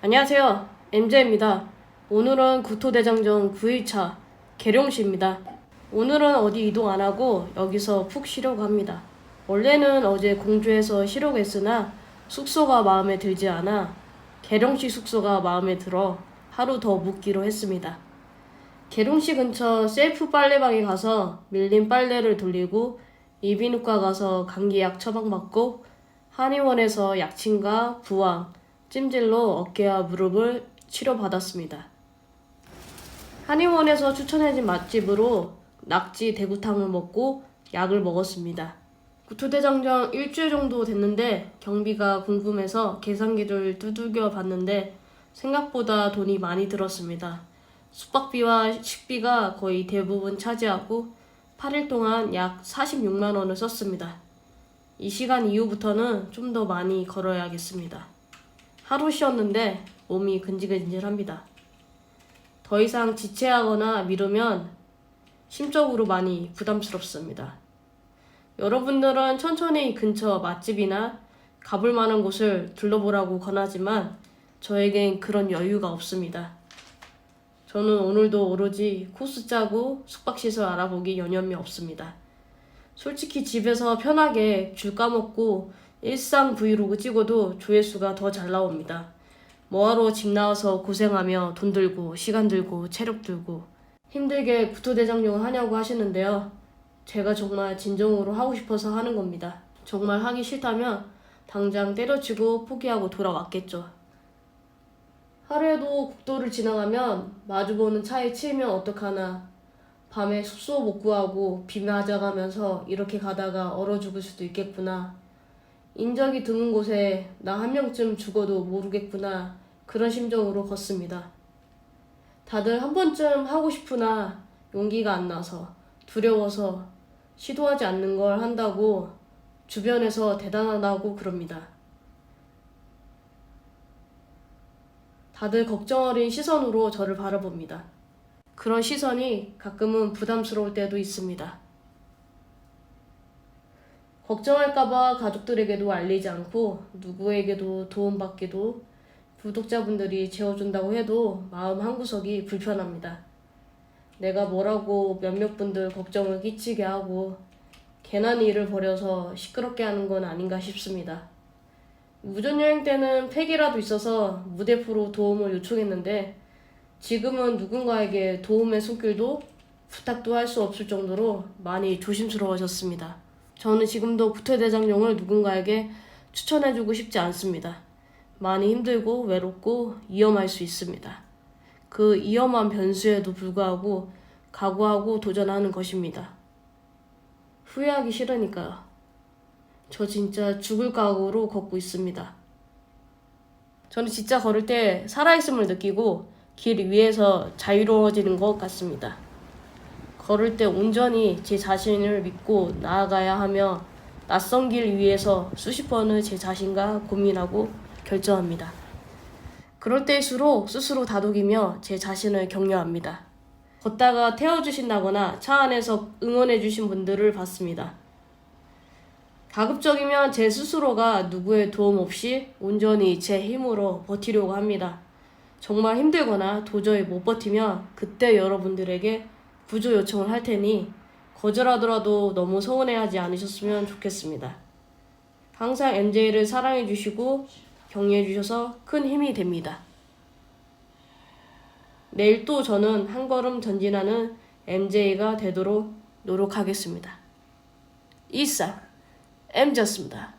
안녕하세요. MJ입니다. 오늘은 구토대장정 9일차 계룡시입니다. 오늘은 어디 이동 안 하고 여기서 푹 쉬려고 합니다. 원래는 어제 공주에서 쉬려고 했으나 숙소가 마음에 들지 않아 계룡시 숙소가 마음에 들어 하루 더 묵기로 했습니다. 계룡시 근처 셀프 빨래방에 가서 밀린 빨래를 돌리고 이비인후과 가서 감기약 처방받고 한의원에서 약침과 부항, 찜질로 어깨와 무릎을 치료받았습니다. 한의원에서 추천해준 맛집으로 낙지 대구탕을 먹고 약을 먹었습니다. 구토대장정 일주일 정도 됐는데 경비가 궁금해서 계산기를 두들겨 봤는데 생각보다 돈이 많이 들었습니다. 숙박비와 식비가 거의 대부분 차지하고 8일 동안 약 46만 원을 썼습니다. 이 시간 이후부터는 좀 더 많이 걸어야겠습니다. 하루 쉬었는데 몸이 근질근질합니다. 더 이상 지체하거나 미루면 심적으로 많이 부담스럽습니다. 여러분들은 천천히 근처 맛집이나 가볼 만한 곳을 둘러보라고 권하지만 저에겐 그런 여유가 없습니다. 저는 오늘도 오로지 코스 짜고 숙박시설 알아보기 여념이 없습니다. 솔직히 집에서 편하게 줄 까먹고 일상 브이로그 찍어도 조회수가 더 잘 나옵니다. 뭐하러 집 나와서 고생하며 돈 들고 시간 들고 체력 들고 힘들게 구토대장정을 하냐고 하시는데요. 제가 정말 진정으로 하고 싶어서 하는 겁니다. 정말 하기 싫다면 당장 때려치고 포기하고 돌아왔겠죠. 하루에도 국도를 지나가면 마주보는 차에 치이면 어떡하나 밤에 숙소 못 구하고 비 맞아가면서 이렇게 가다가 얼어 죽을 수도 있겠구나. 인적이 드문 곳에 나 한 명쯤 죽어도 모르겠구나. 그런 심정으로 걷습니다. 다들 한 번쯤 하고 싶으나 용기가 안 나서 두려워서 시도하지 않는 걸 한다고 주변에서 대단하다고 그럽니다. 다들 걱정 어린 시선으로 저를 바라봅니다. 그런 시선이 가끔은 부담스러울 때도 있습니다. 걱정할까봐 가족들에게도 알리지 않고 누구에게도 도움받기도 구독자분들이 재워준다고 해도 마음 한구석이 불편합니다. 내가 뭐라고 몇몇 분들 걱정을 끼치게 하고 괜한 일을 벌여서 시끄럽게 하는 건 아닌가 싶습니다. 무전여행 때는 팩이라도 있어서 무대포로 도움을 요청했는데 지금은 누군가에게 도움의 손길도 부탁도 할 수 없을 정도로 많이 조심스러워졌습니다. 저는 지금도 구태대장용을 누군가에게 추천해주고 싶지 않습니다. 많이 힘들고 외롭고 위험할 수 있습니다. 그 위험한 변수에도 불구하고 각오하고 도전하는 것입니다. 후회하기 싫으니까요. 저 진짜 죽을 각오로 걷고 있습니다. 저는 진짜 걸을 때 살아있음을 느끼고 길 위에서 자유로워지는 것 같습니다. 걸을 때 온전히 제 자신을 믿고 나아가야 하며 낯선 길 위에서 수십 번을 제 자신과 고민하고 결정합니다. 그럴 때일수록 스스로 다독이며 제 자신을 격려합니다. 걷다가 태워주신다거나 차 안에서 응원해주신 분들을 봤습니다. 가급적이면 제 스스로가 누구의 도움 없이 온전히 제 힘으로 버티려고 합니다. 정말 힘들거나 도저히 못 버티면 그때 여러분들에게 구조 요청을 할 테니 거절하더라도 너무 서운해하지 않으셨으면 좋겠습니다. 항상 MJ를 사랑해 주시고 격려해 주셔서 큰 힘이 됩니다. 내일 또 저는 한 걸음 전진하는 MJ가 되도록 노력하겠습니다. 이상 MJ였습니다.